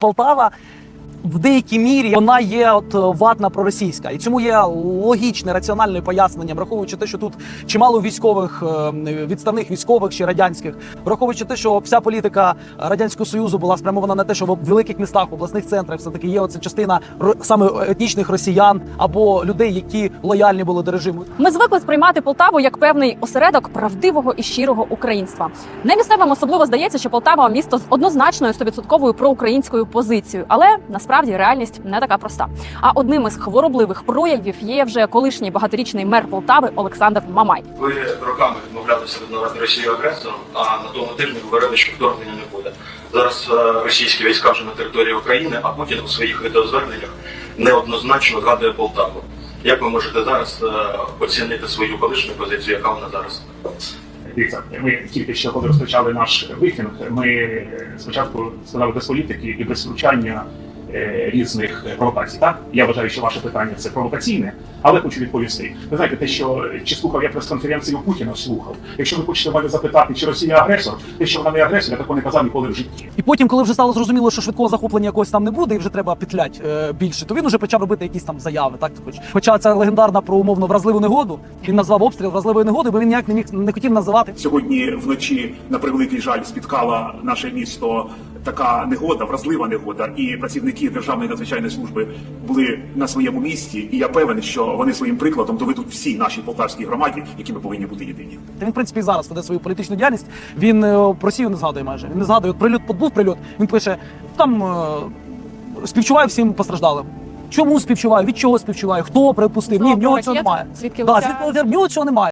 Полтава в деякій мірі вона є от е, ватна проросійська, і цьому є логічне раціональне пояснення, враховуючи те, що тут чимало військових е, відставних військових чи радянських, враховуючи те, що вся політика радянського союзу була спрямована на те, що в великих містах, обласних центрах, все таки є оця частина саме етнічних росіян або людей, які лояльні були до режиму. Ми звикли сприймати Полтаву як певний осередок правдивого і щирого українства. Не місцевим особливо здається, що Полтава місто з однозначною стовідсотковою проукраїнською позицією, але насправді реальність не така проста. А одним із хворобливих проявів є вже колишній багаторічний мер Полтави Олександр Мамай. Ви роками відмовлялися визнавати Росію агресором, а на тому тижні говорили, що вторгнення не буде. Зараз е, російські війська вже на території України, а Путін у своїх відеозверненнях неоднозначно згадує Полтаву. Як ви можете зараз е, оцінити свою колишню позицію, яка вона зараз? Дивіться, ми тільки що коли розпочали наш брифінг, ми спочатку сказали без політики і без втручання е, різних е, провокацій. Так я вважаю, що ваше питання це провокаційне, але хочу відповісти. Ви знаєте, те, що е, чи слухав я прес-конференцію Путіна, слухав. Якщо ви хочете мене запитати, чи Росія агресор, те, що вона не агресор, я такого не казав ніколи в житті. І потім, коли вже стало зрозуміло, що швидкого захоплення якогось там не буде, і вже треба петлять е, більше, то він уже почав робити якісь там заяви. Так хоч, хоча ця легендарна про умовно вразливу негоду, він назвав обстріл вразливою негодою, бо він ніяк не міг не хотів називати. Сьогодні вночі, на превеликий жаль, спіткала наше місто така негода, вразлива негода, і працівники Державної надзвичайної служби були на своєму місці. І я певен, що вони своїм прикладом доведуть всій нашій полтавській громаді, які ми повинні бути єдині. Та він, в принципі, і зараз веде свою політичну діяльність. Він е, про Росію не згадує майже. Він не згадує. От прильот був прильот. Він пише там е, співчуваю всім постраждалим. Чому співчуваю? Від чого співчуваю? Хто припустив? Ні, в нього цього немає. Звідки Да, летять? звідки летять? В нього цього немає.